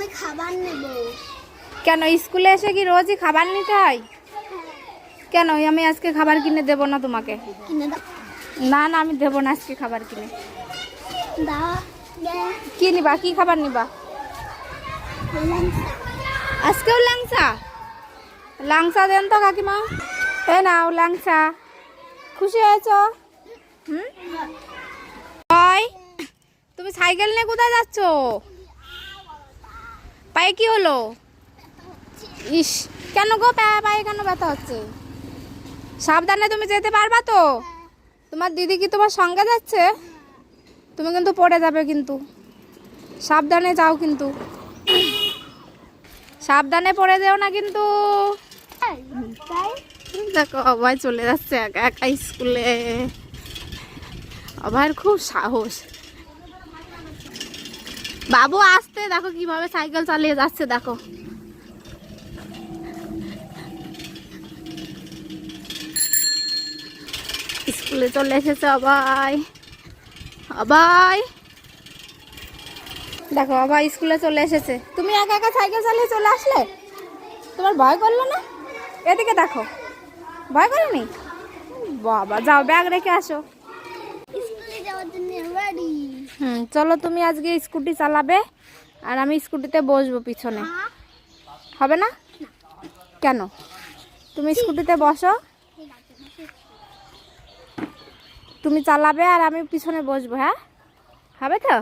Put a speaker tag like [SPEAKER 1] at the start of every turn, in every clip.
[SPEAKER 1] আমি খাবার নেব।
[SPEAKER 2] কেন স্কুলে এসে কি রোজই খাবার নিতে হয়? কেন আমি আজকে খাবার কিনে দেবো না তোমাকে?
[SPEAKER 1] কিনে দাও।
[SPEAKER 2] না না আমি দেবো না আজকে খাবার কিনে। কি নিবা কি খাবার নিবা। আজকেও ল্যাংচা ল্যাংচা দেন তো কাকিমা। এ নাও ল্যাংচা খুশি হয়েছ? হুম? তুমি সাইকেল নিয়ে কোথায় যাচ্ছ? পায়ে কি হলো? ইস, কেন গো পায়ে পায়ে কেন ব্যথা হচ্ছে? সাবধানে তুমি যেতে পারবা তো? তোমার দিদি কি তোমার সঙ্গে যাচ্ছে? তুমি কিন্তু পড়ে যাবে কিন্তু। সাবধানে যাও কিন্তু। সাবধানে পড়ে যেও না কিন্তু। দেখো, অভয় চলে যাচ্ছে একা একা স্কুলে। অভয়ের খুব সাহস। বাবু আসতে দেখো কীভাবে সাইকেল চালিয়ে যাচ্ছে, দেখো। স্কুলে চলে এসেছে অভয় অভয় দেখো অভয় স্কুলে চলে এসেছে। তুমি একা একা সাইকেল চালিয়ে চলে আসলে? তোমার ভয় করল না? এদিকে দেখো। ভয় করেনি? বাবা, যাও, ব্যাগ রেখে আসো
[SPEAKER 1] স্কুলে যাওয়ার জন্য রেডি
[SPEAKER 2] হুম, চলো তুমি আজকে স্কুটি চালাবে আর আমি স্কুটিতে বসবো পিছনে। হবে না? কেন? তুমি স্কুটিতে বসো। তুমি চালাবে আর আমি পিছনে বসবো হ্যাঁ? হবে তো?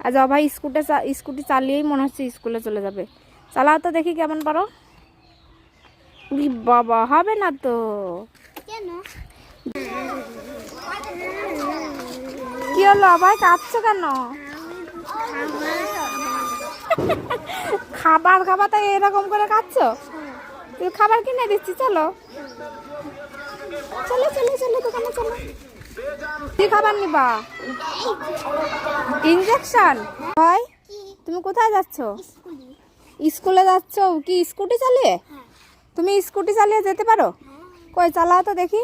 [SPEAKER 2] আজ অভাই স্কুটে স্কুটি চালিয়েই মনে হচ্ছে স্কুলে চলে যাবে। চালাও তো দেখি কেমন পারো। বাবা, হবে না তো?
[SPEAKER 1] কেন?
[SPEAKER 2] কি হলো অভাই কাঁদছো কেন? খাবার খাবার তাই এরকম করে খাচ্ছো? তুই খাবার কিনে দিচ্ছি, চলো। চলো চলো চলো, দোকানে চলো। কি খাবার নিবা? ইঞ্জেকশন হয় তুমি কোথায় যাচ্ছ?
[SPEAKER 1] স্কুলে
[SPEAKER 2] যাচ্ছ কি, স্কুটি চালিয়ে? তুমি স্কুটি চালিয়ে যেতে পারো? কই, চালাও তো দেখি।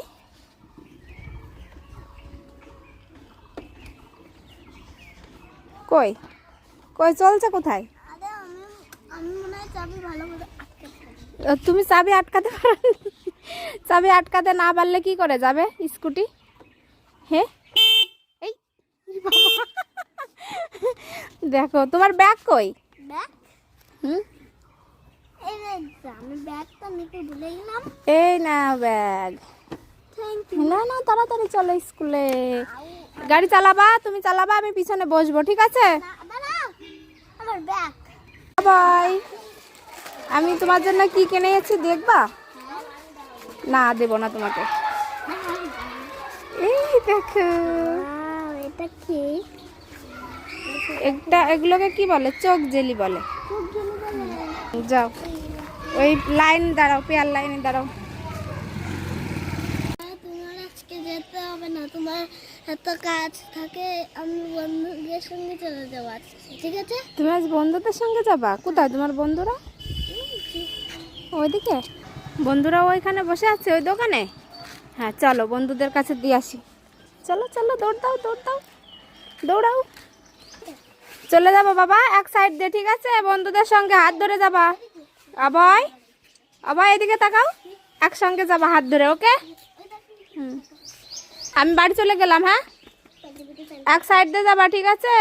[SPEAKER 2] কই? কই চলছে কোথায়? তুমি চাবি আটকাতে পারো চাবি আটকাতে না পারলে কি করে যাবে স্কুটি? হ্যাঁ এই দেখো তোমার ব্যাগ কই?
[SPEAKER 1] এই
[SPEAKER 2] না ব্যাগ না না তাড়াতাড়ি চলো স্কুলে। গাড়ি চালাবা, তুমি চালাবা, আমি পিছনে বসবো, ঠিক আছে? বাই। আমি তোমার জন্য কি কিনে গেছি দেখবা? না, দেব না তোমাকে। এই
[SPEAKER 1] এটা কি
[SPEAKER 2] একটা, এগুলোকে কি বলে? চোখ জেলি বলে। যাও। ওই লাইন দাঁড়াও, পেয়ার লাইনে দাঁড়াও
[SPEAKER 1] তোমার আজকে যেতে হবে না, তোমার এত কাজ থাকে, আমি বন্ধুদের সঙ্গে চলে যাব ঠিক আছে?
[SPEAKER 2] তুমি আজ বন্ধুদের সঙ্গে যাবা? কোথায়? তোমার বন্ধুরা? ওইদিকে? বন্ধুরা ওইখানে বসে আছে, ওই দোকানে? হ্যাঁ চলো, বন্ধুদের কাছে দিয়ে আসি। চলো চলো, দৌড় দাও দৌড় দাও। দৌড়াও। চলে যাব বাবা, এক সাইড দিয়ে, ঠিক আছে? বন্ধুদের সঙ্গে হাত ধরে যাবা। আবয় আবয় এদিকে তাকাও। একসঙ্গে যাবা হাত ধরে, ওকে? হুম। আমি বাড়ি চলে গেলাম হ্যাঁ? এক সাইড দিয়ে যাবা ঠিক আছে?